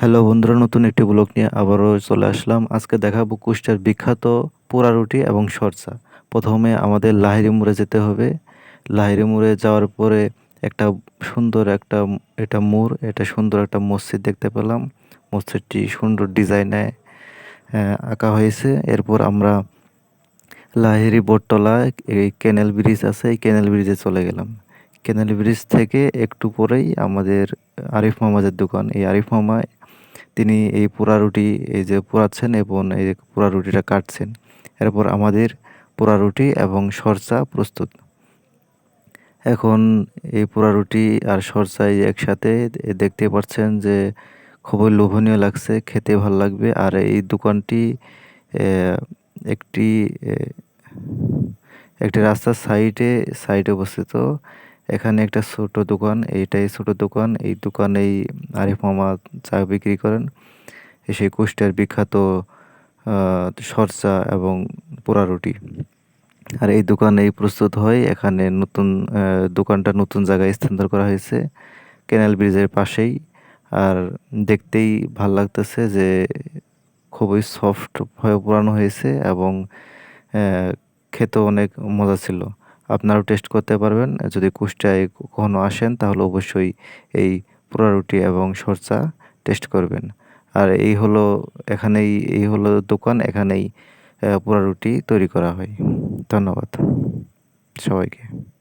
Hello বন্ধুরা, নতুন একটি ব্লগ নিয়ে আবারও চলে আসলাম। আজকে দেখাবো কুষ্টিয়ার বিখ্যাত পোড়া রুটি এবং সরষা। প্রথমে আমাদের লাহিরি মোড়ে যেতে হবে। লাহিরি মোড়ে যাওয়ার পরে একটা সুন্দর একটা এটা মোড়, এটা সুন্দর একটা মসজিদ দেখতে পেলাম। মসজিদটি সুন্দর ডিজাইনে আঁকা হয়েছে। এরপর আমরা লাহিরি বোটতলা এই ক্যানেল ব্রিজ আছে, এই ক্যানেল ব্রিজে চলে গেলাম। ক্যানেল ব্রিজ থেকে একটু পরেই আমাদের আরিফ মামাজের দোকান। এই আরিফ মামা তিনি এই পোড়া রুটি, এই যে পোড়াচ্ছেন এবং এই পোড়া রুটিটা কাটছেন। এরপর আমাদের পোড়া রুটি এবং সরষা প্রস্তুত। এখন এই পোড়া রুটি আর সরষা একসাথে দেখতে পাচ্ছেন যে খুবই লোভনীয় লাগছে, খেতে ভালো লাগবে। আর এই দোকানটি একটি একটি রাস্তার সাইডে সাইডে অবস্থিত। এখানে একটা ছোট দোকান, এইটাই ছোট দোকান। এই দোকানেই আরিফ মামা চা বিক্রি করেন। সেই কুষ্টিয়ার বিখ্যাত সরচা এবং পোড়া রুটি। আর এই দোকানেই প্রস্তুত হয় এখানে নতুন দোকানটা নতুন জায়গায় স্থানান্তর করা হয়েছে। ক্যানেল ব্রিজের পাশেই। আর দেখতেই ভালো লাগতেছে যে, খুবই সফট হয়ে পোড়ানো হয়েছে এবং খেতেও অনেক মজা ছিল। আপনারাও টেস্ট করতে পারবেন। যদি কুষ্টায় কখনও আসেন, তাহলে অবশ্যই এই পোড়া রুটি এবং সরষা টেস্ট করবেন। আর এই হলো, এখানেই, এই হলো দোকান, এখানেই পোড়া রুটি তৈরি করা হয়। ধন্যবাদ সবাইকে।